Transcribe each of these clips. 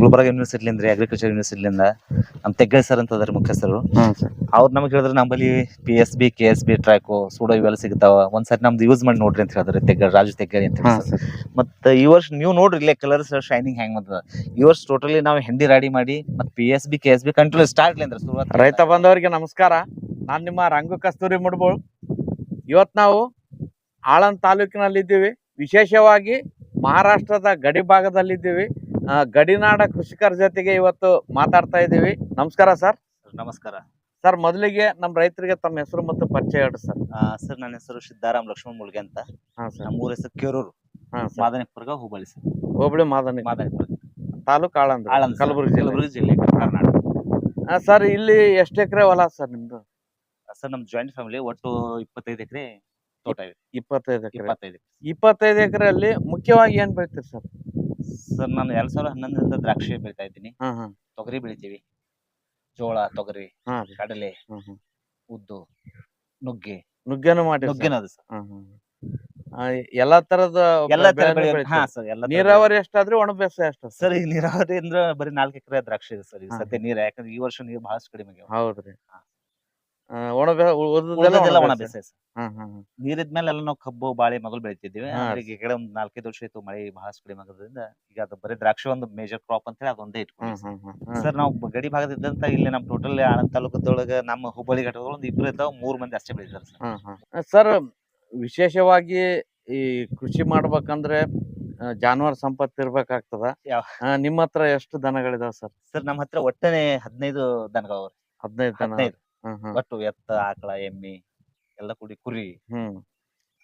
Gulbarga ಯೂನಿವರ್ಸಿಟಿಲಿಂದ agriculture ಯೂನಿವರ್ಸಿಟಿಲಿಂದ ನಮ್ಮ ತೆಗ್ಗಲ್ sir ಅಂತ ಅದ್ರ ಮುಖ್ಯಸ್ಥರು. ಹ್ಮ್ ಸರ್ ಅವ್ರು ನಮಗೆ ಹೇಳಿದ್ರೆ ನಮ್ಮಲ್ಲಿ P S B K S B tricho pseudo ಇವೆಲ್ಲ ಸಿಗ್ತಾವ. ಒಂದ್ಸರಿ ನಮ್ದು ಯೂಸ್ ಮಾಡಿ ನೋಡ್ರಿ ಅಂತ ಹೇಳಿದ್ರೆ ತೆಗ್ಗ ರಾಜು ತೆಗ್ಗರಿ ಅಂತ ಹೇಳಿ ಸರ್. ಸರ್ ಮತ್ತೆ ಈ ವರ್ಷ ನೀವು ನೋಡ್ರಿ ಇಲ್ಲೇ ಕಲರ್ಸ್ ಶೈನಿಂಗ್ ಹೆಂಗ್ ಬಂದದ. ಈ ವರ್ಷ ಟೋಟಲಿ ನಾವು ಹೆಂಡಿ ರಾಡಿ ಮಾಡಿ ಮತ್ತೆ P S B K S B control start ಅಂದ್ರೆ ಶುರುವಾತ್ ರೈತ ಬಂದವರಿಗೆ ನಮಸ್ಕಾರ. ನಾನು ನಿಮ್ಮ ರಂಗು ಕಸ್ತೂರಿ ಮುಡ್ಬೋಳ್. ಇವತ್ ನಾವು ಆಳಂದ್ ತಾಲೂಕಿನಲ್ಲಿದ್ದೀವಿ. ವಿಶೇಷವಾಗಿ ಮಹಾರಾಷ್ಟ್ರದ ಗಡಿ ಭಾಗದಲ್ಲಿದ್ದೀವಿ. ಗಡಿನಾಡ ಕೃಷಿಕರ ಜೊತೆಗೆ ಇವತ್ತು ಮಾತಾಡ್ತಾ ಇದ್ದೀವಿ. ನಮಸ್ಕಾರ ಸರ್. ನಮಸ್ಕಾರ. ಸರ್ ಮೊದಲಿಗೆ ನಮ್ಮ ರೈತರಿಗೆ ತಮ್ಮ ಹೆಸರು ಮತ್ತು ಪರಿಚಯ ಹೇಳಿ ಸರ್. ಸರ್ ನನ್ನ ಹೆಸರು ಸಿದ್ದಾರಾಮ್ ಲಕ್ಷ್ಮಣ್ ಮುಳ್ಗೆ ಅಂತ. ನಮ್ಮೂರ ನಮ್ಮ ಊರ ಹೆಸರು ಕೇರೂರು. ಮಾದನಿಪುರ್ಗ ಹುಬ್ಬಳ್ಳಿ ಸರ್. ಹೋಬಳಿ ಮಾದನಿ. ಮಾದನಿಪುರ ತಾಲೂಕು ಆಳಂದ. ಕಲಬುರಗಿ ಜಿಲ್ಲೆ. ಕಲಬುರಗಿ ಜಿಲ್ಲೆ ಕರ್ನಾಟಕ. ಸರ್ ಇಲ್ಲಿ ಎಷ್ಟು ಎಕರೆ ಹೊಲ ಸರ್ ನಿಮ್ದು? ಸರ್ ನಮ್ ಜಾಯಿಂಟ್ ಫ್ಯಾಮಿಲಿ ಒಟ್ಟು ಇಪ್ಪತ್ತೈದು ಎಕರೆ ತೋಟ ಇದೆ. ಇಪ್ಪತ್ತೈದು ಎಕರೆ. ಇಪ್ಪತ್ತೈದು ಎಕರೆ ಅಲ್ಲಿ ಮುಖ್ಯವಾಗಿ ಏನ್ ಬೆಳಿತೀರಿ ಸರ್? ಸರ್ ನಾನು ಎರಡ್ ಸಾವಿರದ ಹನ್ನೊಂದರಿಂದ ದ್ರಾಕ್ಷಿ ಬೆಳಿತಾ ಇದ್ದೀನಿ. ಹಾ ಹಾ. ತೊಗರಿ ಬೆಳಿತೀವಿ. ಜೋಳ ತೊಗರಿ ಹಾ ರೀ ಕಡಲೆ ಹ್ಮ್ ಹ್ಮ್. ಉದ್ದು ನುಗ್ಗೆ. ನುಗ್ಗೆನು ಮಾಡಿ ನುಗ್ಗೆನದು ಸರ್. ಎಲ್ಲಾ ತರದ ಎಲ್ಲ ತರ ಬೆಳೆನೂ ಬೆಳೆ ಬೆಳಿತೀರಿ. ಹಾ ಸರ್ ಎಲ್ಲ ತರ ನೀರಾವರಿ ಎಷ್ಟಾದ್ರೆ ಒಣ ಬೇಸಾಯ ಎಷ್ಟು ಬೆಳೆ. ಸರ್ ಈ ನೀರಾವರಿ ಅಂದ್ರೆ ಬರೀ ನಾಲ್ಕು ಎಕರೆ ದ್ರಾಕ್ಷಿ ಇದೆ ಸರ್. ಈಗ ಹಾ. ಸದ್ಯ ನೀರ್ ಯಾಕಂದ್ರೆ ಈ ವರ್ಷ ನೀರು ಬಹಳಷ್ಟು ಕಡಿಮೆ ಆಗ್ಯಾವ. ಹೌದ್ರಿ. ಒಣ ಬೇ ಉಳ್ದದ್ದೆಲ್ಲ ಉಳ್ದದ್ದೆಲ್ಲ ಒಣ ಒಣ ಬೇಸಾಯ. ಬೇಸಾಯ ಸರ್ ಹ್ಮ್ ಹ್ಮ್ ಹ್ಮ್. ನೀರಿದ್ಮೇಲೆ ಎಲ್ಲ ನಾವು ಕಬ್ಬು ಬಾಳೆ ಮೊದಲು ಬೆಳಿತಿದ್ವಿ ಹಾ. ಆದ್ರೆ ಈಗ ಈ ಕಡೆ ಒಂದ್ ನಾಲ್ಕೈದು ವರ್ಷ ಆಯ್ತು ಮಳೆ ಬಹಳಷ್ಟು ಕಡಿಮೆ ಆಗೋದ್ರಿಂದ ಈಗ ಅದು ಬರೀ ದ್ರಾಕ್ಷಿ ಒಂದು ಮೇಜರ್ ಕ್ರಾಪ್ ಅಂತ ಹೇಳಿ ಅದೊಂದೇ ಹ್ಮ್ ಇಟ್ಕೊಂಡು ಹ್ಮ್ ಹ್ಮ್ ಹ್ಮ್. ಸರ್ ನಾವು ಗಡಿ ಭಾಗದಿದ್ದಂತ ಇಲ್ಲಿ ನಮ್ಮ ಟೋಟಲ್ ಆನಂದ್ ತಾಲೂಕದೊಳಗ ನಮ್ಮ ಹುಬ್ಬಳ್ಳಿ ಘಟಕದೊಳಗ ಒಂದು ಇಬ್ರು ಇದ್ದಾವ ಮೂರ್ ಮಂದಿ ಅಷ್ಟೇ ಬೆಳಿತಾರೆ ಸರ್ ಹ್ಮ್ ಹ್ಮ್. ಸರ್ ವಿಶೇಷವಾಗಿ ಈ ಕೃಷಿ ಮಾಡ್ಬೇಕಂದ್ರೆ ಆ, ಜಾನುವಾರು ಸಂಪತ್ತು ಇರ್ಬೇಕಾಗ್ತದ ಯಾವ? ಆ, ನಿಮ್ಮ ಹತ್ರ ಎಷ್ಟು ದನಗಳಿದಾವ ಸರ್ ಸರ್ ನಮ್ಮ ಹತ್ರ ಒಟ್ಟನೆ ಹದಿನೈದು ದನಗಳವ್ರಿ ಹದಿನೈದು ದನ ಹದಿನೈದು ಹ್ಮ್. ಹ್ಮ್ ಒಟ್ಟು ಎತ್ತ ಆಕಳ ಎಮ್ಮಿ ಎಲ್ಲ ಕೂಡಿ ಕುರಿ. ಹ್ಮ್.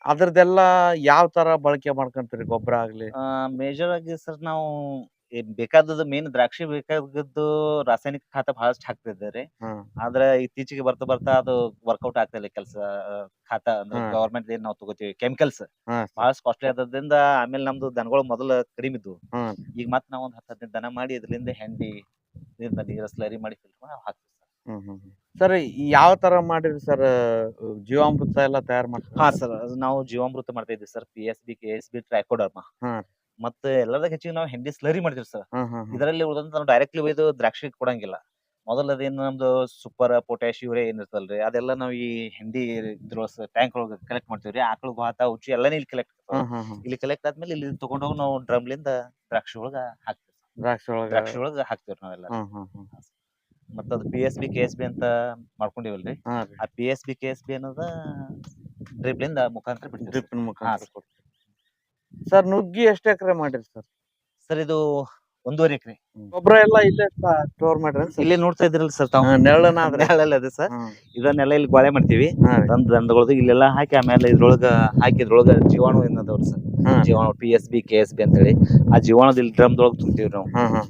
ಅದ್ರದ್ದೆಲ್ಲ ಯಾವ ತರ ಬಳಕೆ ಮಾಡ್ಕೊಂತೀರಿ? ಗೊಬ್ಬರ ಆಗ್ಲಿ? ಮೇಜರ್ ಆಗಿ ಸರ್ ನಾವು ಬೇಕಾದದ್ದು ಮೇನ್ ದ್ರಾಕ್ಷಿ ಬೇಕಾದದ್ದು ರಾಸಾಯನಿಕ ಖಾತೆ ಬಹಳಷ್ಟು ಹಾಕ್ತಿದ್ದಾರೆ ಹ್ಮ್. ಆದ್ರೆ ಇತ್ತೀಚೆಗೆ ಬರ್ತಾ ಬರ್ತಾ ಅದು ವರ್ಕೌಟ್ ಆಗ್ತಾ ಇಲ್ಲ ಕೆಲಸ ಖಾತ ಅಂದ್ರೆ. ಗವರ್ಮೆಂಟ್ ಏನ್ ನಾವು ತಗೋತೀವಿ? ಕೆಮಿಕಲ್ಸ್ ಹಾ ಬಹಳಷ್ಟು ಕಾಸ್ಟ್ಲಿ ಆದ್ರಿಂದ ಆಮೇಲೆ ನಮ್ದು ದನಗಳು ಮೊದಲ ಕಡಿಮೆ ಇದ್ವು. ಹ್ಮ್. ಈಗ ಮತ್ತೆ ನಾವು ಒಂದ್ ಹತ್ತು ಹದಿನೈದು ದನ ಮಾಡಿ ಇದರಿಂದ ಹೆಂಡಿ ಇದರಿಂದ ನೀರ ಸ್ಲರಿ ಮಾಡಿ ಫಿಲ್ಟರ್ ಮಾಡಿ ಹಾಕ್ತೀವಿ ಸರ್ ಹ್ಮ್ ಹ್ಮ್. ಸರ್ ಯಾವ ತರ ಮಾಡಿರಿ ಸರ್ ಜೀವಾಮೃತ ಎಲ್ಲ ತಯಾರು ಮಾಡ್ತೀವಿ ಹಾ ಸರ್ ನಾವು ಜೀವಾಮೃತ ಮಾಡ್ತಾ ಇದ್ವಿ sir P S B K S B trichoderma. ಮತ್ತೆ ಎಲ್ಲದಕ್ಕೆ ಹೆಚ್ಚಿಗೆ ನಾವು ಹೆಂಡಿ ಸ್ಲರಿ ಮಾಡ್ತೀವಿ ಸರ್. ಇದರಲ್ಲಿ ಉಳಿದಂತ ನಾವು ಡೈರೆಕ್ಟ್ಲಿ ಒಯ್ದು ದ್ರಾಕ್ಷಿ ಕೊಡಂಗಿಲ್ಲ. ಮೊದಲ ಅದೇನು ನಮ್ದು ಸೂಪರ್ ಪೊಟ್ಯಾಶ್ ಯೂರಿ ಏನ್ ಇರ್ತಲ್ರಿ ಅದೆಲ್ಲ ನಾವು ಈ ಹೆಂಡಿ ಇದ್ರೋ ಟ್ಯಾಂಕ್ ಒಳಗ ಕಲೆಕ್ಟ್ ಮಾಡ್ತೀವ್ರಿ. ಆಕಳು ಭಾತ ಉಚ್ಚಿ ಎಲ್ಲಾನು ಇಲ್ಲಿ ಕಲೆಕ್ಟ್. ಇಲ್ಲಿ ಕಲೆಕ್ಟ್ ಆದ್ಮೇಲೆ ಇಲ್ಲಿ ತಗೊಂಡೋಗಿ ನಾವು ಡ್ರಮ್ಲಿಂದ ದ್ರಾಕ್ಷಿ ಒಳಗ ಹಾಕ್ತೀವಿ ದ್ರಾಕ್ಷಿ ಒಳಗ ದ್ರಾಕ್ಷಿ ಒಳಗ ಹಾಕ್ತೀವಿ ನಾವೆಲ್ಲ. ಮತ್ತ ಅದು P S B K S B ಅಂತ ಮಾಡ್ಕೊಂಡಿವಲ್ರಿ. ಹಾ ರೀ. ಆ P S B K S B ಅನ್ನೋದ ಡ್ರಿಪ್ಲಿಂದ ಮುಖಾಂತರ ಬಿಡ್ತೀವಿ ಡ್ರಿಪ್ ಮುಖಾಂತರ ಸರ್ ನುಗ್ಗಿ ಎಷ್ಟು ಎಕರೆ ಮಾಡಿರಿ ಸರ್? ಸರ್ ಇದು ಒಂದೂವರೆ ಎಕರೆ. ಗೊಬ್ಬರ ಎಲ್ಲ ಇಲ್ಲೇ ಸ್ಟೋರ್ ಮಾಡ್ರಿ ಇಲ್ಲೇ ನೋಡ್ತಾ ಇದ್ರಲ್ಲ ಸರ್ ತಾವು. ನೆರಳನ ನೆರಳಲ್ಲ ಅದೇ ಸರ್. ಇದನ್ನೆಲ್ಲ ಇಲ್ಲಿ ಗೋಳೆ ಮಾಡ್ತೀವಿ. ದಂದ. ತಂದ್ ದಂಡಗಳದು ಇಲ್ಲೆಲ್ಲ ಹಾಕಿ ಆಮೇಲೆ ಇದ್ರೊಳಗ ಹಾಕಿ ಇದ್ರೊಳಗ ಜೀವಾಣು ಏನದವ್ರಿ sir ಜೀವಾಣು P S B K S B ಅಂತ ಹೇಳಿ ಆ ಜೀವಾಣದ ಇಲ್ಲಿ ಡ್ರಮ್ದೊಳಗೆ ತುಂಬ್ತೀವಿ ನಾವು.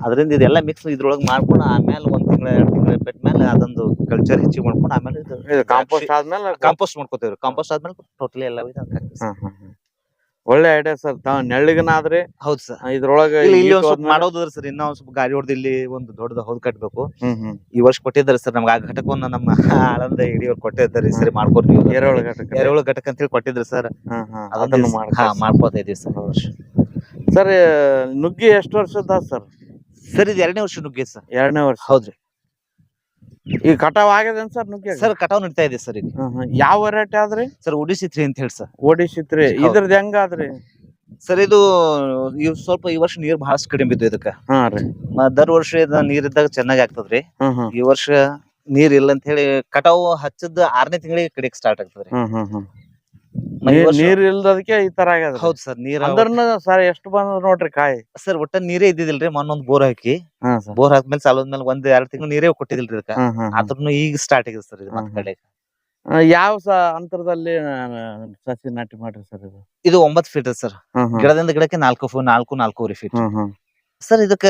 ಅದರಿಂದ ಇದೆಲ್ಲ ಮಿಕ್ಸ್ ಇದ್ರೊಳಗೆ ಮಾಡ್ಕೊಂಡು ಆಮೇಲೆ ಒಂದ್ ತಿಂಗಳ ಎರಡು ತಿಂಗಳ ಬಿಟ್ಟ ಮೇಲೆ ಅದೊಂದು ಕಲ್ಚರ್ ಹೆಚ್ಚಿಗೆ ಮಾಡ್ಕೊಂಡು ಆಮೇಲೆ ಕಾಂಪೋಸ್ಟ್ ಆದ್ಮೇಲೆ ಕಾಂಪೋಸ್ಟ್ ಮಾಡ್ಕೋತೀವಿ ಕಾಂಪೋಸ್ಟ್ ಆದ್ಮೇಲೆ ಟೋಟಲಿ ಎಲ್ಲ ಇದು ಒಳ್ಳೆ ಐಡಿಯಾ ಸರ್ ತಾವ್ ನೆಳ್ಳಿಗನಾದ್ರಿ ಹೌದ್ ಸರ್ ಇದ್ರೊಳಗ ಇಲ್ಲಿ ಇಲ್ಲಿ ಒಂದ್ ಸ್ವಲ್ಪ ಹೋದ್ಮೇಲೆ- ಮಾಡೋದ್ರ ಸರ್ ಇನ್ನ ಒಂದ್ ಸ್ವಲ್ಪ ಗಾಡಿ ಹೊಡೆದ ಇಲ್ಲಿ ಒಂದು ದೊಡ್ಡದ ಹೌದ್ ಕಟ್ಬೇಕು. ಈ ವರ್ಷ ಕೊಟ್ಟಿದ್ದಾರೆ ಸರ್ ನಮ್ಗೆ ಆ ಘಟಕವನ್ನ ನಮ್ಮ ಆಳಂದ ಹಿಡಿಯೋರು ಕೊಟ್ಟಿದ್ದಾರೆ ಸರಿ ಮಾಡ್ಕೊರಿ ನೀವು ಎರೆಹುಳ ಘಟಕ. ಎರೆಹುಳ ಘಟಕ ಅಂತ ಹೇಳಿ ಕೊಟ್ಟಿದ್ರು ಸರ್. ಅದನ್ನ ಮಾಡ್ಕೋತಾ ಇದೀವಿ ಸರ್ ವರ್ಷ ಸರ್ ನುಗ್ಗಿ ಎಷ್ಟು ವರ್ಷದ ಸರ್ ಸರ್ ಇದು ಎರಡನೇ ವರ್ಷ ನುಗ್ಗಿ ಸರ್ ಎರಡನೇ ವರ್ಷ. ಹೌದ್ರಿ. ಈಗ ಕಟಾವ್ ಆಗ್ಯದೇನ್ ಸರ್ ನುಗ್ಗೆ ಸರ್ ಕಟಾವ್ ನಡೀತಾ ಇದೆ ಸರ್ ಈಗ ಹ್ಮ್. ಯಾವ ವೆರೈಟಿ ಆದ್ರಿ? ಸರ್ ಒಡಿಸಿ ತ್ರೀ ಅಂತ ಹೇಳಿ ಸರ್. ಒಡಿಸಿ ತ್ರೀ ಇದ್ರದ್ ಹೆಂಗಾದ್ರಿ? ಸರ್ ಇದು ಇವ್ ಸ್ವಲ್ಪ ಈ ವರ್ಷ ನೀರ್ ಬಹಳಷ್ಟು ಕಡಿಮೆ ಬಿದ್ದು ಇದಕ್ಕ. ದರ್ ವರ್ಷ ಇದ ನೀರ್ ಇದ್ದಾಗ ಚೆನ್ನಾಗಿ ಆಗ್ತದ್ರಿ. ಈ ವರ್ಷ ನೀರ್ ಇಲ್ಲ ಅಂತ ಹೇಳಿ ಕಟಾವು ಹಚ್ಚದ ಆರನೇ ತಿಂಗಳಿಗೆ ಕಡಿಯಕ್ ಸ್ಟಾರ್ಟ್ ಆಗ್ತದ್ರಿ. ಈ ನೀರ್- ಇಲ್ದದಕ್ಕೆ ಈ ತರ ಆಗ್ಯದ. ಹೌದ್ ಸರ್ ನೀರ್ ಅಂದ್ರನ ಸರ್ ಎಷ್ಟು ಬಂದ ನೋಡ್ರಿ ಕಾಯಿ. ಸರ್ ಒಟ್ಟ ನೀರೇ ಇದ್ದಿದಿಲ್ರಿ ಮೊನ್ನೊಂದ್ ಬೋರ್ ಹಾಕಿ. ಬೋರ್ ಹಾಕ್ಮೇಲೆ ಸಾಲದ್ಮೇಲೆ ಒಂದ್ ಎರಡ್ ತಿಂಗಳು ನೀರೇ ಕೊಟ್ಟಿದಿಲ್ರಿ ಹ್ಮ್. ಆದ್ರೂ ಈಗ ಸ್ಟಾರ್ಟ್ ಆಗಿದೆ ಸರ್ ಇದು ಹ್ಮ್ ಮತ್ತ್ ಕಡೆ. ಯಾವ ಅಂತರದಲ್ಲಿ ಸಸಿ ನಾಟಿ ಮಾಡ್ರಿ ಸರ್ ಇದು? ಇದು ಒಂಬತ್ ಫೀಟ್ ಸರ್. ಗಿಡದಿಂದ ಗಿಡಕ್ಕೆ ನಾಲ್ಕು ನಾಲ್ಕು ನಾಲ್ಕೂವರೆ ಫೀಟ್ ಸರ್ ಇದಕ್ಕ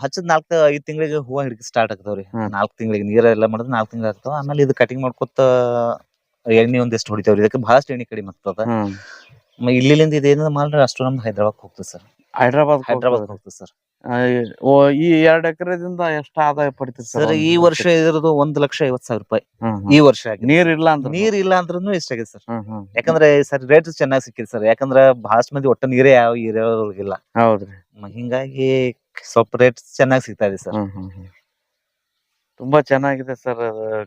ಹಚ್ಚದ್ ನಾಲ್ಕ ಐದ್ ತಿಂಗಳಿಗೆ ಹೂವ ಹಿಡಿಕೆ ಸ್ಟಾರ್ಟ್ ಆಗ್ತಾವ್ರಿ. ನಾಲ್ಕ್ ತಿಂಗಳಿಗೆ ನೀರ ಎಲ್ಲ ಮಾಡಿದ್ರೆ ನಾಲ್ಕ್ ತಿಂಗಳ ಆಗ್ತಾವ. ಆಮೇಲೆ ಇದು ಕಟಿಂಗ್ ಮಾಡ್ಕೊತ ಎಣ್ಣೆ ಒಂದಿಷ್ಟು ಹೊಡಿತೇವ್ರಿ. ಇದಕ್ಕೆ ಬಹಳಷ್ಟು ಎಣ್ಣೆ ಕಡಿಮೆ ಆಗ್ತದ. ಮ- ಇಲ್ಲಿಂದ ಇದೇನ ಮಾಡ್ರೆ ಅಷ್ಟು ನಮ್ದು ಹೈದ್ರಾಬಾದ್ ಹೋಗ್ತದೆ ಸರ್. ಹೈದ್ರಾಬಾದ್ ಹೈದ್ರಾಬಾದ್ ಹೋಗ್ತದೆ ಸರ್. ಓ ಈ ಎರಡ್ ಎಕರೆದಿಂದ ಎಷ್ಟು ಆದಾಯ ಪಡಿತೀರಿ ಸರ್? ಈ ವರ್ಷ ಇದ್ರದ್ದು ಒಂದ್ ಲಕ್ಷ ಐವತ್ ಸಾವಿರ ರೂಪಾಯಿ. ಈ ವರ್ಷ ಆಗಿದೆ. ನೀರ್ ಇಲ್ಲ ಅಂದ್ರೆ? ನೀರ್ ಇಲ್ಲ ಅಂದ್ರೂ ಎಷ್ಟಾಗಿದೆ ಸರ್. ಹ್ಮ್ ಹ್ಮ್. ಯಾಕಂದ್ರೆ ಸರ್ ರೇಟ್ ಚೆನ್ನಾಗಿ ಸಿಕ್ಕಿದೆ ಸರ್. ಯಾಕಂದ್ರೆ ಬಹಳಷ್ಟು ಮಂದಿ ಒಟ್ಟ ನೀರೇ ಯಾವ ಇರೋಗಿಲ್ಲ ಹೌದ್ರಿ. ಹಿಂಗಾಗಿ ಸ್ವಲ್ಪ ರೇಟ್ ಚೆನ್ನಾಗಿ ಸಿಗ್ತಾ ಇದೆ ಸರ್. ಹ್ಮ್ ಹ್ಮ್ ಹ್ಮ್. ತುಂಬಾ ಚೆನ್ನಾಗಿದೆ ಸರ್.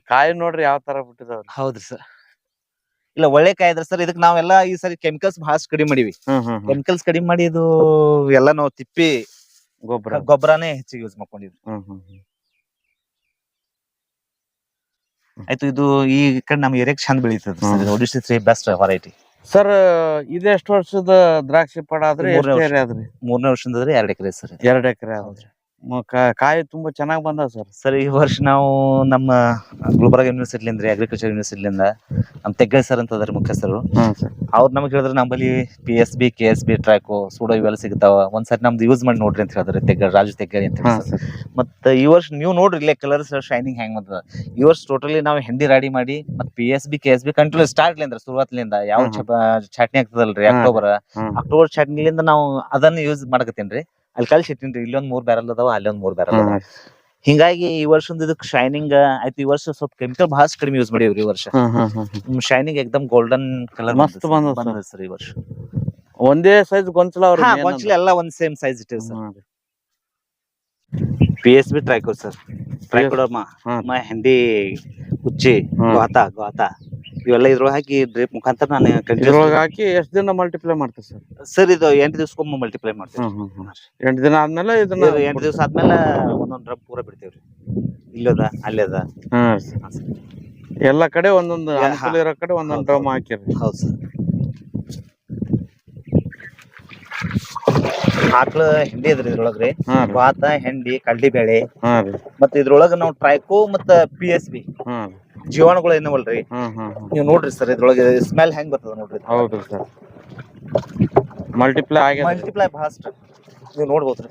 ಕಾಯಿ ನೋಡ್ರಿ ಯಾವ ತರ ಬಿಟ್ಟಿದಾವ್ರಿ. ಹೌದ್ರಿ ಸರ್. ಇಲ್ಲ ಒಳ್ಳೆ ಕಾಯಿ ಇದ್ರೆ ಸರ್ ಇದಕ್ಕೆ ನಾವೆಲ್ಲ ಈ ಸರಿ ಕೆಮಿಕಲ್ಸ್ ಬಹಳಷ್ಟು ಕಡಿಮೆ ಮಾಡಿವಿ. ಕೆಮಿಕಲ್ಸ್ ಕಡಿಮೆ ಮಾಡಿ ಇದು ಎಲ್ಲ ನಾವು ತಿಪ್ಪಿ ಗೊಬ್ಬರ. ಗೊಬ್ಬರನೇ ಹೆಚ್ಚಿಗೆ ಯೂಸ್ ಮಾಡ್ಕೊಂಡಿದ್ವಿ. ಆಯ್ತು ಇದು ಈ ಕಡೆ ನಮ್ ಏರಿಯಾಕ್ ಚಂದ ಬೆಳೀತದೆ ಒಡಿಶಿ ತ್ರೀ ಬೆಸ್ಟ್ ವೆರೈಟಿ ಸರ್ ಇದೆಷ್ಟು ವರ್ಷದ ದ್ರಾಕ್ಷಿ ಪಡ ಆದ್ರೆ ಮೂರನೇ ವರ್ಷದ ಎರಡ್ ಎಕರೆ ಸರ್. ಎರಡ್ ಎಕರೆ ಆದ್ರಿ. ಕಾಯಿ ತುಂಬಾ ಚೆನ್ನಾಗಿ ಬಂದಾವ್ ಸರ್. ಸರ್ ಈ ವರ್ಷ ನಾವು ನಮ್ಮ ಗುಲ್ಬರ್ಗ ಯೂನಿವರ್ಸಿಟಿಲಿಂದ ಅಗ್ರಿಕಲ್ಚರ್ ಯೂನಿವರ್ಸಿಟಿಲಿಂದ ನಮ್ಮ ತೆಗ್ಗಲ್ ಸರ್ ಅಂತ ಅದಾರ ಮುಖ್ಯಸ್ಥರು. ಅವ್ರು ನಮಗೆ ಹೇಳಿದ್ರೆ ನಮ್ಮಲ್ಲಿ P S B K S B tricho pseudo ಇವೆಲ್ಲ ಸಿಗ್ತಾವ. ಒಂದ್ಸರಿ ನಮ್ದು ಯೂಸ್ ಮಾಡಿ ನೋಡ್ರಿ ಅಂತ ಹೇಳಿದ್ರೆ ತೆಗ್ಗ ರಾಜು ತೆಗ್ಗರಿ ಅಂತ ಹೇಳಿ ಮತ್ತೆ ಈ ವರ್ಷ ನೀವು ನೋಡ್ರಿ ಇಲ್ಲೇ ಕಲರ್ಸ್ ಶೈನಿಂಗ್ ಹೆಂಗ್ ಬಂದದ. ಈ ವರ್ಷ ಟೋಟಲಿ ನಾವು ಹೆಂಡಿ ರಾಡಿ ಮಾಡಿ ಮತ್ತೆ P S B K S B continue start ಲಿಂದ ಶುರುವಾತ್ಲಿಂದ. ಯಾವ ಚಟ್ನಿ ಆಗ್ತದಲ್ರಿ. ಅಕ್ಟೋಬರ್ ಅಕ್ಟೋಬರ್ ಚಟ್ನಿಲಿಂದ ನಾವು ಅದನ್ನ ಯೂಸ್ ಮಾಡಕತ್ತೀನ್ರಿ ಅಲ್ಲಿ ಕಳ್ಸಿ ಇಟ್ಟಿನ್ರಿ ಇಲ್ಲೊಂದ್ ಮೂರ್ ಬ್ಯಾರಲ್ ಅದಾವ ಅಲ್ಲೊಂದ್ ಮೂರ್ ಬ್ಯಾರಲ್ ಅದಾವ. ಹಿಂಗಾಗಿ ಈ ವರ್ಷದ ಇದಕ್ ಶೈನಿಂಗ್ ಆಯ್ತು ಈ ವರ್ಷ ಸ್ವಲ್ಪ ಕೆಮಿಕಲ್ ಬಹಳ ಕಡಿಮೆ ಯೂಸ್ ಮಾಡಿವ್ರಿ ಈ ವರ್ಷ. ಶೈನಿಂಗ್ ಎಕ್ದಮ್ ಗೋಲ್ಡನ್ ಕಲರ್ ಮಸ್ತ್ ಬಂದ್ರಿ ಈ ವರ್ಷ. ಒಂದೇ ಸೈಜ್ ಗೊಂಚಲ ಗೊಂಚಲು ಎಲ್ಲ ಒಂದ್ ಸೇಮ್ ಸೈಜ್ ಇಟ್ಟಿವಿ sir. P S B tricho sir. Trichoderma Hindi ಮ ಹೆಂಡಿ ಉಚ್ಚಿ ಗಾತ ಗಾತ. ಇವೆಲ್ಲ ಇದ್ರೊಳಗೆ ಹಾಕಿ ಡ್ರಿಪ್ ಮುಖಾಂತರ ನಾನು ಇದ್ರೊಳಗ ಹಾಕಿ ಎಷ್ಟ್ ದಿನ ಮಲ್ಟಿಪ್ಲೈ ಮಾಡ್ತೀರಿ ಸರ್? ಸರ್ ಇದು ಎಂಟು ದಿವ್ಸಕ್ಕೊಮ್ಮೆ ಮಲ್ಟಿಪ್ಲೈ ಮಾಡ್ತೀವಿ. ಎಂಟ್ ದಿನ ಆದ್ಮೇಲೆ ಇದನ್ನ ಇದು ಎಂಟು ದಿವಸ ಆದ್ಮೇಲೆ ಒಂದೊಂದ್ ಡ್ರಪ್ ಪೂರ ಬಿಡ್ತೇವ್ರಿ ಇಲ್ಲದ ಅಲ್ಲದ ಹಾ ಸರ್. ಎಲ್ಲಾ ಕಡೆ ಒಂದೊಂದು ಯಾ- ಅನುಕೂಲ ಇರೋ ಕಡೆ ಒಂದೊಂದ್. ಡ್ರಮ್ ಹಾಕಿರಿ ಹೌದು ಸರ್. ಆಕಳ ಹೆಂಡಿ ಅದ್ರಿ ಇದ್ರೊಳಗ್ರಿ ಹಾ ರೀ. ಭಾತ ಹೆಂಡಿ ಕಡ್ಲಿ ಬೇಳೆ. ಹಾ ರೀ. ಮತ್ತ ಇದ್ರೊಳಗ ನಾವು ಟ್ರೈಕೋ ಮತ್ತ ಪಿ ಎಸ್ ಬಿ ಹಾ ರೀ. ಜೀವಾಣುಗಳು ಏನವಲ್ರಿ ನೀವು ನೋಡ್ರಿ ಸರ್ ಇದ್ರೊಳಗೆ ಸ್ಮೆಲ್ ಹೆಂಗ್ ಬರ್ತದ ನೋಡ್ರಿ ಹೌದು ಸರ್. ಮಲ್ಟಿಪ್ಲೈ ಮಲ್ಟಿಪ್ಲೈ ಫಾಸ್ಟ್ ನೀವು ನೋಡ್ಬೋದ್ರಿ.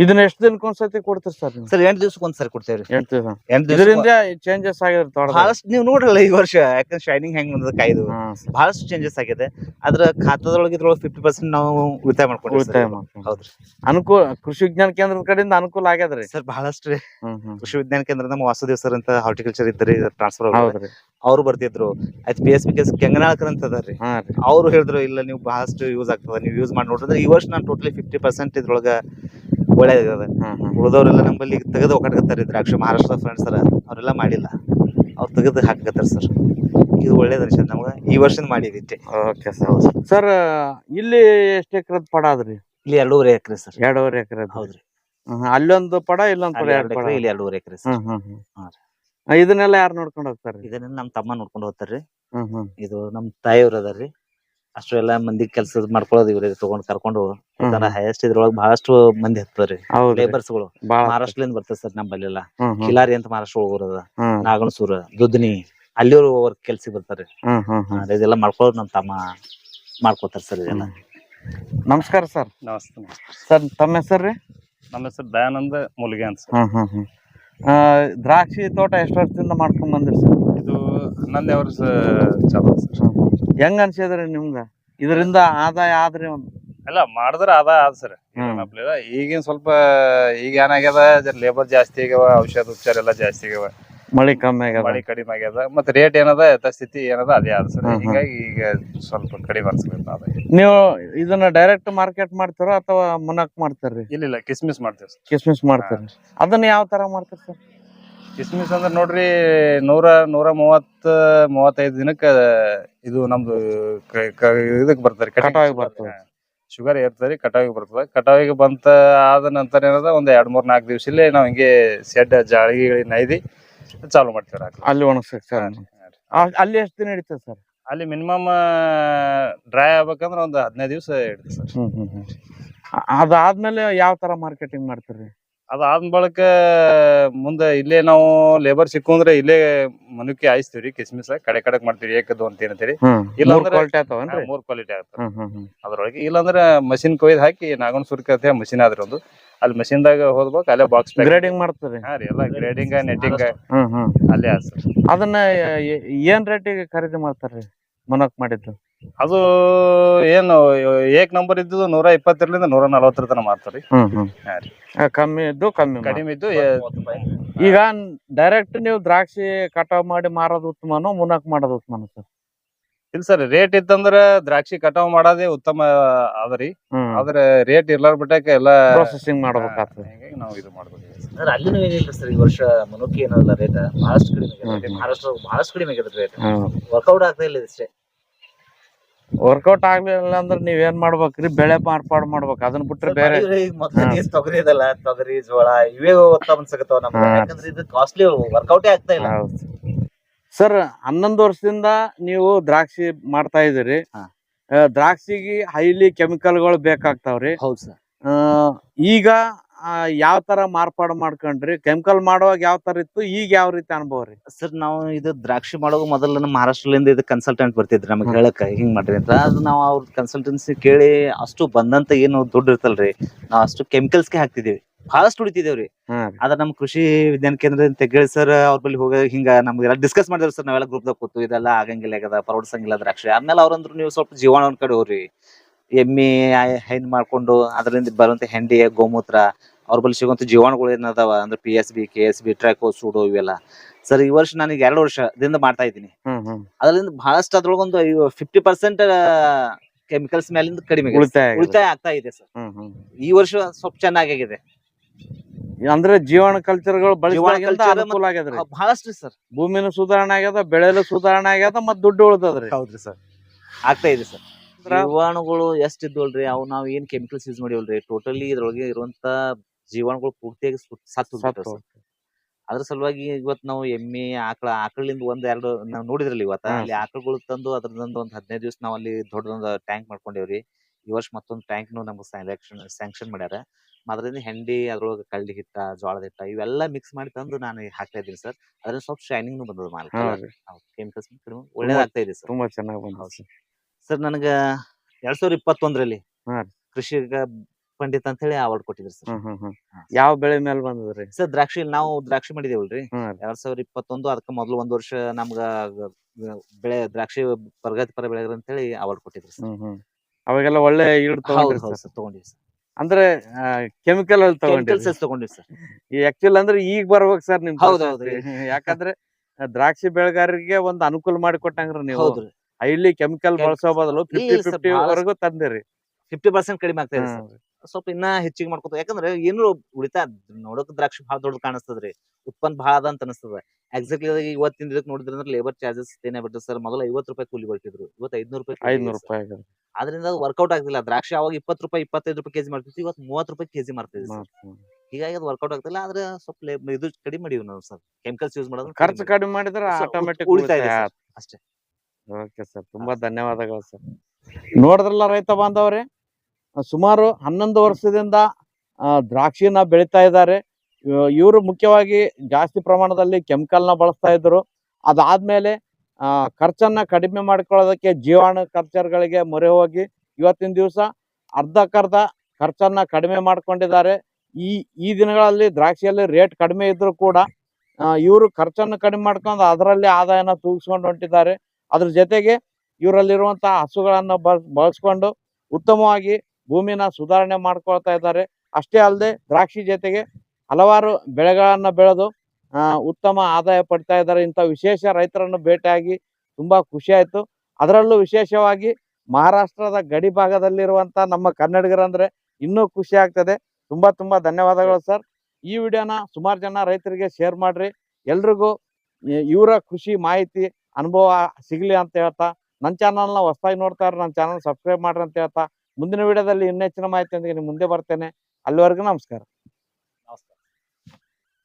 ಇದನ್ನ ಎಷ್ಟು ದಿನಕ್ಕೆ ಒಂದ್ಸತಿ ಕೊಡ್ತೀರಿ ಸರ್ ನೀವು? ಸರ್ ಎಂಟು ದಿವ್ಸಕ್ಕೆ ಒಂದ್ಸರಿ ಕೊಡ್ತೇವ್ರಿ. ಎಂಟ್ ದಿವಸ. ಎಂಟು ದಿವಸ ಇದರಿಂದ ಚೇಂಜಸ್ ಆಗಿದ್ರೆ ತೋಟ ಬಹಳಷ್ಟು ನೀವು ನೋಡ್ರಲ್ಲ ಈ ವರ್ಷ ಯಾಕಂದ್ರೆ ಶೈನಿಂಗ್ ಹೆಂಗ್ ಬಂದದ ಕಾಯ್ದು. ಬಹಳಷ್ಟು ಚೇಂಜಸ್ ಆಗಿದೆ. ಅದ್ರ ಖಾತಾದೊಳಗೆ ಇದ್ರೊಳಗೆ ಫಿಫ್ಟಿ ಪರ್ಸೆಂಟ್ ನಾವು ಉಳಿತಾಯ ಮಾಡ್ಕೊಂಡಿವಿ ಉಳಿತಾಯ ಸರ್ ಮಾಡ್ಕೊಂಡು ಹೌದ್ರಿ. ಅನುಕೂಲ ಕೃಷಿ ವಿಜ್ಞಾನ ಕೇಂದ್ರದ ಕಡೆಯಿಂದ ಅನುಕೂಲ ಆಗ್ಯದ್ರಿ ಸರ್ ಬಹಳಷ್ಟು ರೀ. ಹ್ಮ್ ಹ್ಮ್. ಕೃಷಿ ವಿಜ್ಞಾನ ಕೇಂದ್ರ ನಮ್ಮ ವಾಸುದೇವ್ ಸರ್ ಅಂತ ಹಾರ್ಟಿಕಲ್ಚರ್ ಇದ್ರಿ ಟ್ರಾನ್ಸ್ಫರ್ ಹೌದ್ರಿ. ಅವ್ರು ಬರ್ತಿದ್ರು. ಆಯ್ತು ಪಿ ಎಸ್ ಪಿ ಕೆಸ್ ಕೆಂಗನಾಳ್ಕರ್ ಅಂತ ಅದಾರ್ರಿ ಹಾ ರೀ. ಅವ್ರು ಹೇಳಿದ್ರು ಇಲ್ಲ ನೀವು ಬಹಳಷ್ಟು ಯೂಸ್ ಆಗ್ತದ ನೀವು ಯೂಸ್ ಮಾಡಿ ನೋಡಿದ್ರೆ ಈ ವರ್ಷ ನಾನು ಟೋಟಲಿ ಫಿಫ್ಟಿ ಪರ್ಸೆಂಟ್ ಇದ್ರೊಳಗ ಹ್ಮ್ ಉಳಿದವರೆಲ್ಲ ನಮ್ಮಲ್ಲಿ ತೆಗೆದು ಒಕ್ಕಟ್ಕತ್ತಾರೆ ದ್ರಾಕ್ಷಿ ಮಹಾರಾಷ್ಟ್ರ ಫ್ರೆಂಡ್ಸ್ ಸರ್ ಅವರೆಲ್ಲ ಮಾಡಿಲ್ಲ. ಅವ್ರು ತೆಗೆದು ಹಾಕಕತ್ತಾರ ಸರ್. ಇದು ಒಳ್ಳೇದ ಅನ್ಸತ್ ನಮ್ಗ. ಈ ವರ್ಷದ ಮಾಡಿದ್ವಿ ಇಷ್ಟೇ. ಓಕೆ ಸರ್ ಸರ್ ಇಲ್ಲಿ ಎಷ್ಟು ಎಕರೆ ಪಡ ಅದ್ರಿ ಇಲ್ಲಿ ಎರಡೂವರೆ ಎಕರೆ ಸರ್. ಎರಡೂವರೆ ಎಕರೆ ಹೌದ್ರಿ. ಅಲ್ಲೊಂದು ಪಡ ಇಲ್ಲೊಂದ್ ಪಡ ಅಲ್ಲಿ ಎರಡ್ ಎರಡು ಪಡ? ಎಕರೆ ಇಲ್ಲಿ ಎರಡೂವರೆ ಎಕರೆ ಸರ್. ಹ್ಮ್ ಹ್ಮ್ ಹ್ಮ್. ಹಾ ಆ, ಇದನ್ನೆಲ್ಲ ಯಾರು ನೋಡ್ಕೊಂಡು ಹೋಗ್ತಾರ್ರಿ? ಇದನ್ನ ನಮ್ಮ ತಮ್ಮ ನೋಡ್ಕೊಂಡು ಹೋಗ್ತಾರ್ರಿ. ಹ್ಮ್ ಹ್ಮ್. ಇದು ನಮ್ಮ ತಾಯಿಯವ್ರು ಅದಾರ್ರಿ. ಅಷ್ಟು ಎಲ್ಲಾ ಮಂದಿ ಕೆಲಸ ಮಾಡ್ಕೊಳ್ಳೋದು ಇವ್ರಿಗೆ ತಗೊಂಡ್ ಕರ್ಕೊಂಡು. ಹೈಯೆಸ್ಟ್ ಇದ್ರೊಳಗ್ ಬಹಳಷ್ಟು ಮಂದಿ ಹತ್ತದ್ರಿ. ಹೌದ್ರಿ. ಲೇಬರ್ಸ್ಗಳು. ಬಾಳ ಮಹಾರಾಷ್ಟ್ರದಿಂದ ಬರ್ತದೆ ಸರ್ ನಮ್ಮಲ್ಲೆಲ್ಲ. ಹ್ಮ್ ಹ್ಮ್. ಕಿಲಾರಿ ಅಂತ ಮಹಾರಾಷ್ಟ್ರ ಹೋಗೋರದ ಹ್ಮ್. ನಾಗಣಸೂರ ದುದ್ನಿ ಅಲ್ಲಿವರು ಅವ್ರ ಕೆಲ್ಸಕ್ಕೆ ಬರ್ತಾರೆ. ಹ್ಮ್ ಹ್ಮ್ ಹ್ಮ್. ಇದೆಲ್ಲ ಮಾಡ್ಕೊಳ್ಳೋದು ನಮ್ಮ ತಮ್ಮ ಮಾಡ್ಕೊತಾರ ಸರ್ ಇದೆಲ್ಲ. ನಮಸ್ಕಾರ ಸರ್. ನಮಸ್ತೆ ಸರ್ ತಮ್ಮ ಹೆಸರು ರೀ? ನಮ್ಮ ಹೆಸರು ದಯಾನಂದ ಮುಲ್ಗೆ ಅಂತ ಸರ್. ಹ್ಮ್ ಹ್ಮ್ ಹ್ಮ್. ಆ, ದ್ರಾಕ್ಷಿ ತೋಟ ಎಷ್ಟು ವರ್ಷದಿಂದ ಮಾಡ್ಕೊಂಡ್ ಬಂದಿರಿ ಸರ್? ಇದು ಹನ್ನೊಂದೇ ವರ್ಷ ಚಾಲು ಸರ್. ಹೆಂಗ್ ಅನ್ಸಿದ್ರಿ ನಿಮ್ಗ? ಇದರಿಂದ ಆದಾಯ ಆದ್ರಿ ಒಂದ್. ಎಲ್ಲ ಮಾಡಿದ್ರ ಆದಾಯ ಆದ ಸರ್. ಈಗಿನ ಸ್ವಲ್ಪ ಈಗ ಏನಾಗ್ಯದ ಲೇಬರ್ ಜಾಸ್ತಿ ಆಗ್ಯಾವ ಔಷಧ ಉಪಚಾರ ಎಲ್ಲ ಜಾಸ್ತಿ ಆಗ್ಯಾವ. ಮಳಿ ಕಮ್ಮಿ ಆಗ್ಯದ. ಮಳಿ ಕಡಿಮೆ ಆಗ್ಯದ ಮತ್ತೆ ರೇಟ್ ಏನದ ಸ್ಥಿತಿ ಏನದ ಅದೇ ಆದ ಸರ್. ಹೀಗಾಗಿ ಈಗ ಸ್ವಲ್ಪ ಕಡಿಮೆ ಅನ್ಸ್ಬೇಕು ಅದ ನೀವು ಇದನ್ನ ಡೈರೆಕ್ಟ್ ಮಾರ್ಕೆಟ್ ಮಾಡ್ತೀರೋ ಅಥವಾ ಮುನಕ್ ಮಾಡ್ತಾರ್ರಿ? ಇಲ್ಲ ಇಲ್ಲ ಕಿಸ್ಮಿಸ್ ಮಾಡ್ತೀವಿ ಕಿಸ್ಮಿಸ್ ಮಾಡ್ತಾರ ಅದನ್ನ ಯಾವ ತರ ಮಾಡ್ತಾರ ಸರ್? ಕಿಸ್ಮಿಸ್ ಅಂದ್ರೆ ನೋಡ್ರಿ ನೂರ ನೂರ ಮೂವತ್ತ ಮೂವತ್ತೈದು ದಿನಕ್ಕ ಇದು ನಮ್ದು ಕ- ಕ- ಇದಕ್ ಬರ್ತಾರೆ ಕಟಾವಿಗೆ ಬರ್ತದೆ. ಶುಗರ್ ಏರ್ತದೆ ಕಟಾವಿಗೆ ಬರ್ತದೆ. ಕಟಾವಿಗೆ ಬಂತ ಆದ ನಂತರ ಏನದ ಒಂದ್ ಎರಡ್ ಮೂರ್ ನಾಲ್ಕು ದಿವಸ ಇಲ್ಲೇ ನಾವ್ ಹಿಂಗೆ ಶೆಡ್ ಜಾಳಿಗೆ ನೈದಿ ಚಾಲು ಮಾಡ್ತೀವಿ ಹಾಕ್ಲಿಕ್ಕೆ. ಅಲ್ಲಿ ಒಣಗ್ಸಕ್ ಸರ್ ಅಲ್ಲಿ ಎಷ್ಟು ದಿನ ಹಿಡಿತದೆ ಸರ್? ಅಲ್ಲಿ ಮಿನಿಮಮ್ ಡ್ರೈ ಆಗ್ಬೇಕಂದ್ರ ಒಂದ್ ಹದಿನೈದು ದಿವಸ ಹಿಡಿತದೆ ಸರ್. ಹ್ಮ್ ಹ್ಮ್ ಹ್ಮ್. ಅ- ಅದಾದ್ಮೇಲೆ ಯಾವ ತರ ಮಾರ್ಕೆಟಿಂಗ್ ಮಾಡ್ತೀರಿ? ಅದಾದ ಬಳಿಕ ಮುಂದೆ ಇಲ್ಲೇ ನಾವು ಲೇಬರ್ ಸಿಕ್ಕೊಂಡ್ರೆ ಇಲ್ಲೇ ಮನುಕ್ಕೆ ಆಯಿಸ್ತೀವ್ರಿ ಕಿಸ್ಮಿಸ್ ಕಡೆ ಕಡೆಕ್ ಮಾಡ್ತೀವಿ ಏಕದ್ದು ಅಂತ ಏನಂತೀರಿ? ಮೂರ್ ಕ್ವಾಲಿಟಿ ಆಗ್ತದೆ. ಅದ್ರೊಳಗೆ ಇಲ್ಲಾಂದ್ರೆ ಮಷಿನ್ ಕೊಯ್ದು ಹಾಕಿ ನಾಗನ್ ಸುರ್ಕ ಅಂತ ಮಷಿನ್ ಆದ್ರೆ ಒಂದು. ಅಲ್ಲಿ ಮಷಿನ್ ದಾಗ ಹೋದ್ಬೇಕು ಅಲ್ಲೇ ಬಾಕ್ಸ್ ಗ್ರೇಡಿಂಗ್ ಮಾಡ್ತಾರೆ? ಹಾ ರೀ ಎಲ್ಲ ಗ್ರೇಡಿಂಗ್ ನೆಟ್ಟಿಂಗ್ ಅಲ್ಲೇ ಅದನ್ನ ಏನ್ ರೇಟಿಗೆ ಖರೀದಿ ಮಾಡ್ತಾರ್ರಿ? ಮುನಕ್ ಮಾಡಿದ್ದು ಅದು ಏನು ಏಕ್ ನಂಬರ್ ಇದ್ದು ನೂರ ಇಪ್ಪತ್ತರಿಂದ ನೂರ ನಲವತ್ತರ ತನಕ ಮಾರ್ತಾರಿ ಹ್ಮ್ ಹ್ಮ್. ಹಾ ಆ, ಕಮ್ಮಿ ಇದ್ದು ಕಮ್ಮಿ ಮಾಡಿ. ಕಡಿಮೆ ಇದ್ದು ಈಗ ಡೈರೆಕ್ಟ್ ನೀವು ದ್ರಾಕ್ಷಿ ಕಟಾವ್ ಮಾಡಿ ಮಾರೋದು ಉತ್ತಮನೋ ಮುನಕ್ ಮಾಡೋದು ಉತ್ತಮನೋ ಸರ್? ಇಲ್ಲ ಸರ್ ರೇಟ್ ಇತ್ತಂದ್ರ ದ್ರಾಕ್ಷಿ ಕಟಾವ್ ಮಾಡೋದೇ ಉತ್ತಮ ಅದರಿ ಆದ್ರೆ ರೇಟ್ ಇರ್ಲಾರ ಬಿಟ್ಟಾಕ ಎಲ್ಲ ಪ್ರೊಸೆಸಿಂಗ್ ಮಾಡ್ಬೇಕಾಗ್ತದೆ. ಹಿಂಗಾಗಿ ನಾವು ಇದು ಮಾಡ್ಬೇಕು ಅಂದ್ರೆ ಅಲ್ಲಿನೂ ಏನಿಲ್ಲ ಸರ್ ಈ ವರ್ಷ ಮನುಕಿ ಏನಲ್ಲ ರೇಟ್ ಬಹಳಷ್ಟು ಕಡಿಮೆ ಹ್ಮ್, ಆಗೈತೆ ಮಹಾರಾಷ್ಟ್ರ ಬಹಳಷ್ಟು ಕಡಿಮೆ ಆಗೈತೆ ರೇಟ್ ವರ್ಕೌಟ್ ಆಗ್ತಾ ಇಲ್ಲ ಇಷ್ಟೇ ವರ್ಕೌಟ್ ಆಗ್ಲಿಲ್ಲ ಅಂದ್ರೆ ನೀವ್ ಏನ್ ಮಾಡ್ಬೇಕ್ರಿ? ಬೆಳೆ ಮಾರ್ಪಾಡು ಮಾಡ್ಬೇಕು. ಅದನ್ನ ಬಿಟ್ರೆ ಬೇರೆ ಮೊದ್ಲು. ನೀರ್ ತೊಗರಿ ಇದಲ್ಲ ತೊಗರಿ ಜೋಳ ಇವೇ ಒತ್ತ ಅನ್ಸಕತ್ತಾವ ನಮ್ಗೆ. ಹಾ. ಯಾಕಂದ್ರೆ ಇದು ಕಾಸ್ಟ್ಲಿ ವರ್ಕೌಟೇ ಆಗ್ತಾ ಇಲ್ಲ. ಸರ್ ಹನ್ನೊಂದು ವರ್ಷದಿಂದ ನೀವು ದ್ರಾಕ್ಷಿ ಮಾಡ್ತಾ ಇದೀರಿ ಹಾ. ಆ, ದ್ರಾಕ್ಷಿಗೆ ಹೈಲಿ ಕೆಮಿಕಲ್ಗಳು ಬೇಕಾಗ್ತಾವ್ರಿ. ಹೌದು ಸರ್. ಆ, ಈಗ ಯಾವ ತರ ಮಾರ್ಪಾಡು ಮಾಡ್ಕೊಂಡ್ರಿ? ಕೆಮಿಕಲ್ ಮಾಡುವಾಗ ಯಾವ ತರ ಇತ್ತು? ಈಗ ಯಾವ ರೀತಿ ಅನುಭವ ರೀ? ಸರ್ ನಾವು ಇದು ದ್ರಾಕ್ಷಿ ಮಾಡೋದು ಮೊದಲು ನಮ್ಮ ಮಹಾರಾಷ್ಟ್ರದಿಂದ ಇದು ಕನ್ಸಲ್ಟೆಂಟ್ ಬರ್ತಿದ್ರು ನಮಗೆ. ಹೇಳಕ್ ಹಿಂಗ್ ಮಾಡ್ರಿ ಅಂತ. ಅದು ನಾವು ಅವ್ರ ಕನ್ಸಲ್ಟೆನ್ಸಿ ಕೇಳಿ ಅಷ್ಟು ಬಂದಂತ ಏನು ದುಡ್ಡು ಇರ್ತಲ್ರಿ. ನಾವು ಅಷ್ಟು ಕೆಮಿಕಲ್ಸ್ಗೆ ಹಾಕ್ತಿದೀವಿ. ಬಹಳಷ್ಟು ಉಳಿತಿದೇವ್ರಿ. ಹಾ ನಮ್ ಕೃಷಿ ವಿಜ್ಞಾನ ಕೇಂದ್ರದಿಂದ ತೆಗೇಳಿ ಸರ್ ಅವ್ರ ಬಳಿ ಹೋಗ ಹಿಂಗ ನಮ್ಗೆಲ್ಲ ಡಿಸ್ಕಸ್ ಮಾಡಿದ್ರು ಸರ್ ನಾವೆಲ್ಲ ಗ್ರೂಪ್ದಾಗ ಕೂತು ಇದೆಲ್ಲ ಆಗಂಗಿಲ್ಲ ಆಗದ ಪರವಡ್ಸಂಗಿಲ್ಲ ದ್ರಾಕ್ಷಿ. ಆದ್ಮೇಲೆ ಅವ್ರಂದ್ರು ನೀವು ಸ್ವಲ್ಪ ಜೀವನ ಕಡೆ ಹೋಗ್ರಿ. ಎಮ್ಮಿ ಐ ಹೈನ್ ಮಾಡ್ಕೊಂಡು ಅದರಿಂದ ಬರುವಂತ ಹೆಂಡಿ ಗೋಮೂತ್ರ ಅವ್ರ ಬಳಿ ಸಿಗುವಂತ ಜೀವಾಣುಗಳು ಏನದಾವ ಅಂದ್ರೆ P S B K S B tricho pseudo ಇವೆಲ್ಲ. ಸರ್ ಈ ವರ್ಷ ನನಗೆ ಎರಡು ವರ್ಷದಿಂದ ಮಾಡ್ತಾ ಇದ್ದೀನಿ. ಅದ್ರಿಂದ ಬಹಳಷ್ಟು ಅದ್ರೊಳಗೊಂದು ಫಿಫ್ಟಿ ಪರ್ಸೆಂಟ್ ಕೆಮಿಕಲ್ಸ್ ಮೇಲಿಂದ ಕಡಿಮೆ. ಉಳಿತಾಯ ಆಗ್ತಾ ಇದೆ ಸರ್. ಈ ವರ್ಷ ಸ್ವಲ್ಪ ಚೆನ್ನಾಗಿದೆ ಅಂದ್ರೆ ಜೀವನ ಕಲ್ಚರ್ಗಳು ಬಹಳಷ್ಟು ಸರ್. ಭೂಮಿನೂ ಸುಧಾರಣೆ ಆಗ್ಯದ ಬೆಳೆಲು ಸುಧಾರಣೆ ಆಗ್ಯದ ಮತ್ತೆ ದುಡ್ಡು ಉಳಿತದ್ರಿ ಹೌದ್ರಿ ಸರ್. ಆಗ್ತಾ ಇದೆ ಸರ್. ಜೀವಾಣುಗಳು ಎಷ್ಟ್ ಇದ್ವಲ್ರಿ ಅವು ನಾವ್ ಏನ್ ಕೆಮಿಕಲ್ಸ್ ಯೂಸ್ ಮಾಡಿವಲ್ರಿ? ಟೋಟಲಿ ಇದ್ರೊಳಗೆ ಇರುವಂತ ಜೀವಾಣುಗಳು ಪೂರ್ತಿಯಾಗಿ ಸತ್ತು ಸತ್ತು ಅದ್ರ ಸಲುವಾಗಿ ಇವತ್ ನಾವು ಎಮ್ಮೆ ಆಕಳ ಆಕಳಿಂದ ಒಂದ್ ಎರಡು ನಾವ್ ನೋಡಿದ್ರಲ್ಲ ಇವತ್ತ? ಅಲ್ಲಿ ಆಕಳಗಳು ತಂದು ಅದ್ರದೊಂದು ಒಂದ್ ಹದಿನೈದು ದಿವಸ ನಾವ್ ಅಲ್ಲಿ ದೊಡ್ಡದೊಂದು ಟ್ಯಾಂಕ್ ಮಾಡ್ಕೊಂಡೇವ್ರಿ. ಈ ವರ್ಷ ಮತ್ತೊಂದ್ ಟ್ಯಾಂಕ್ ನಮ್ಗೆ ಸ್ಯಾಂಕ್ಷನ್ ಸ್ಯಾಂಕ್ಷನ್ ಮಾಡ್ಯಾರ. ಅದರಿಂದ ಹೆಂಡಿ ಅದ್ರೊಳಗೆ ಕಳ್ಳಿ ಹಿಟ್ಟ ಜೋಳದ ಹಿಟ್ಟ ಇವೆಲ್ಲ ಮಿಕ್ಸ್ ಮಾಡಿ ತಂದು ನಾನು ಹಾಕ್ತಾ ಇದ್ದೀನಿ ಸರ್. ಅದ್ರಿಂದ ಸ್ವಲ್ಪ ಶೈನಿಂಗ್ ಬಂದದ ಮಾಲ್. ಕೆಮಿಕಲ್ಸ್ ಒಳ್ಳೇದಾಗ್ತಾ ಇದೆ ಸರ್. ತುಂಬಾ ಚೆನ್ನಾಗಿ ಬಂದ ಸರ್ ನನಗ ಎರಡ್ ಸಾವಿರ ಇಪ್ಪತ್ತೊಂದ್ರಲ್ಲಿ ಹಾ ಕೃಷಿಗ ಪಂಡಿತ್ ಅಂತ ಹೇಳಿ ಅವಾರ್ಡ್ ಕೊಟ್ಟಿದ್ರು ಸರ್ ಹ್ಮ್ ಹ್ಮ್ ಹ್ಮ್. ಯಾವ ಬೆಳೆ ಮೇಲೆ ಬಂದದ್ರಿ? ಸರ್ ದ್ರಾಕ್ಷಿ ನಾವು ದ್ರಾಕ್ಷಿ ಮಾಡಿದೇವಲ್ರಿ. ಹ್ಮ್ ಎರಡ್ ಸಾವಿರದ ಇಪ್ಪತ್ತೊಂದು ಅದಕ್ಕೆ ಮೊದಲು ಒಂದ್ ವರ್ಷ ನಮ್ಗ ಬೆಳೆ ದ್ರಾಕ್ಷಿ ಪ್ರಗತಿಪರ ಬೆಳೆಗಾರ ಅಂತ ಹೇಳಿ ಅವಾರ್ಡ್ ಕೊಟ್ಟಿದ್ರು ಸರ್ ಹ್ಮ್ ಹ್ಮ್. ಅವಾಗೆಲ್ಲ ಒಳ್ಳೆ ಈಡ್ ಹೌದು ತಗೊಂಡ್ರಿ ಹೌದು ಸರ್ ಸರ್ ತಗೊಂಡಿವಿ ಸರ್ ಅಂದ್ರೆ ಕೆಮಿಕಲ್ ಅಲ್ಲಿ ತಗೊಂಡ್ರಿ? ಕೆಮಿಕಲ್ಸ್ ತಗೊಂಡಿವಿ ಸರ್ ಆಕ್ಚುಲ್ ಅಂದ್ರೆ ಈಗ ಬರ್ಬೇಕು ಸರ್ ನಿಮ್ ಹೌದು. ಯಾಕಂದ್ರೆ ಆ, ದ್ರಾಕ್ಷಿ ಬೆಳೆಗಾರರಿಗೆ ಒಂದ್ ಅನುಕೂಲ ಮಾಡಿ ಕೊಟ್ಟಂಗ್ರಿ ನೀವು. ಹೌದ್ರಿ ಹೈಲಿ ಕೆಮಿಕಲ್ ಬಳಸೋ ಬದಲು ಫಿಫ್ಟಿ ಫಿಫ್ಟಿ ವರೆಗೂ ತಂದಿರಿ. ಫಿಫ್ಟಿ ಪರ್ಸೆಂಟ್ ಕಡಿಮೆ ಆಗ್ತಾ ಇದೆ. ಸ್ವಲ್ಪ ಇನ್ನ ಹೆಚ್ಚಿಗೆ ಮಾಡ್ಕೊತ ಯಾಕಂದ್ರೆ ಏನು ಉಳಿತಾ ನೋಡಕ್ ದ್ರಾಕ್ಷಿ ಬಹಳ ದೊಡ್ಡ ಕಾಣಿಸ್ತದ್ರಿ. ಉತ್ಪನ್ನ ಬಹಳ ಅದ ಅಂತ ಅನಿಸ್ತದ. ಎಕ್ಸಾಕ್ಟ್ಲಿ ಇವತ್ತಿನ ದಿನಕ್ಕೆ ನೋಡಿದ್ರೆ ಅಂದ್ರೆ ಲೇಬರ್ ಚಾರ್ಜಸ್ ಏನೇ ಬಿಟ್ಟು ಸರ್ ಮೊದಲ ಐವತ್ತು ರೂಪಾಯಿ ಕೂಲಿ ಬರ್ತಿದ್ರು. ಇವತ್ತು ಐದ್ನೂರು ರೂಪಾಯಿ ಐದ್ನೂರು. ರೂಪಾಯಿ ಆದ್ರಿಂದ ಅದರಿಂದ ವರ್ಕೌಟ್ ಆಗ್ತಿಲ್ಲ. ದ್ರಾಕ್ಷಿ ಅವಾಗ ಇಪ್ಪತ್ತು ರೂಪಾಯಿ ಇಪ್ಪತ್ತೈದು ರೂಪಾಯಿ ಕೆಜಿ ಮಾಡ್ತಿದ್ವಿ. ಇವತ್ತು ಮೂವತ್ತು ರೂಪಾಯಿ ಕೆಜಿ ಮಾಡ್ತಿದ್ವಿ. ಹೀಗಾಗಿ ಅದು ವರ್ಕೌಟ್ ಆಗ್ತಿಲ್ಲ. ಆದ್ರೆ ಸ್ವಲ್ಪ ಇದು ಕಡಿಮೆ ಮಾಡಿವಿ ನಾವು ಸರ್. ಕೆಮಿಕಲ್ಸ್ ಯೂಸ್ ಮಾಡೋದು ಖರ್ಚು ಕಡಿಮೆ ಮಾಡಿದ್ರೆ ಆಟೋಮೆಟಿಕ್ ಉಳಿತಾಯ ಅಷ್ಟೇ. ಓಕೆ ಸರ್ ತುಂಬಾ ಧನ್ಯವಾದಗಳು ಸರ್ ನೋಡಿದ್ರಲ್ಲ ರೈತ ಬಾಂಧವರೇ ಸುಮಾರು ಹನ್ನೊಂದು ವರ್ಷದಿಂದ ದ್ರಾಕ್ಷಿನ ಬೆಳೀತಾ ಇದ್ದಾರೆ. ಇವರು ಮುಖ್ಯವಾಗಿ ಜಾಸ್ತಿ ಪ್ರಮಾಣದಲ್ಲಿ ಕೆಮಿಕಲ್ನ ಬಳಸ್ತಾ ಇದ್ರು. ಅದಾದ್ಮೇಲೆ ಆ, ಖರ್ಚನ್ನ ಕಡಿಮೆ ಮಾಡ್ಕೊಳ್ಳೋದಕ್ಕೆ ಜೀವಾಣು ಖರ್ಚರ್ಗಳಿಗೆ ಮೊರೆ ಹೋಗಿ ಇವತ್ತಿನ ದಿವಸ ಅರ್ಧಕ್ಕರ್ಧ ಖರ್ಚನ್ನ ಕಡಿಮೆ ಮಾಡ್ಕೊಂಡಿದ್ದಾರೆ. ಈ ಈ ದಿನಗಳಲ್ಲಿ ದ್ರಾಕ್ಷಿಯಲ್ಲಿ ರೇಟ್ ಕಡಿಮೆ ಇದ್ರೂ ಕೂಡ ಇವರು ಖರ್ಚನ್ನು ಕಡಿಮೆ ಮಾಡ್ಕೊಂಡು ಅದರಲ್ಲಿ ಆದಾಯನ ತೂಗಿಸ್ಕೊಂಡು ಹೊಂಟಿದ್ದಾರೆ. ಅದ್ರ ಜೊತೆಗೆ ಇವರಲ್ಲಿರುವಂತಹ ಹಸುಗಳನ್ನು ಬಳ, ಬಳಸ್ಕೊಂಡು ಉತ್ತಮವಾಗಿ ಭೂಮಿನ ಸುಧಾರಣೆ ಮಾಡ್ಕೊಳ್ತಾ ಇದ್ದಾರೆ. ಅಷ್ಟೇ ಅಲ್ಲದೆ ದ್ರಾಕ್ಷಿ ಜೊತೆಗೆ ಹಲವಾರು ಬೆಳೆಗಳನ್ನು ಬೆಳೆದು ಉತ್ತಮ ಆದಾಯ ಪಡ್ತಾ ಇದ್ದಾರೆ. ಇಂಥ ವಿಶೇಷ ರೈತರನ್ನು ಭೇಟಿಯಾಗಿ ತುಂಬಾ ಖುಷಿ ಆಯ್ತು. ಅದರಲ್ಲೂ ವಿಶೇಷವಾಗಿ ಮಹಾರಾಷ್ಟ್ರದ ಗಡಿ ಭಾಗದಲ್ಲಿರುವಂಥ ನಮ್ಮ ಕನ್ನಡಿಗರಂದರೆ ಇನ್ನೂ ಖುಷಿ ಆಗ್ತದೆ. ತುಂಬಾ ತುಂಬಾ ಧನ್ಯವಾದಗಳು ಸರ್. ಈ ವಿಡಿಯೋನ ಸುಮಾರು ಜನ ರೈತರಿಗೆ ಶೇರ್ ಮಾಡಿರಿ. ಎಲ್ರಿಗೂ ಇವರ ಕೃಷಿ ಮಾಹಿತಿ ಅನುಭವ ಸಿಗಲಿ ಅಂತ ಹೇಳ್ತಾ ನನ್ನ ಚಾನಲ್ನ ಹೊಸದಾಗಿ ನೋಡ್ತಾ ಇರೋ ನನ್ನ ಚಾನಲ್ ಸಬ್ಸ್ಕ್ರೈಬ್ ಮಾಡ್ರಿ ಅಂತ ಹೇಳ್ತಾ, ಮುಂದಿನ ವಿಡಿಯೋದಲ್ಲಿ ಇನ್ನೆಚ್ಚಿನ ಮಾಹಿತಿಯೊಂದಿಗೆ ನಿಮ್ಮ ಮುಂದೆ ಬರ್ತೇನೆ. ಅಲ್ಲಿವರೆಗೂ ನಮಸ್ಕಾರ.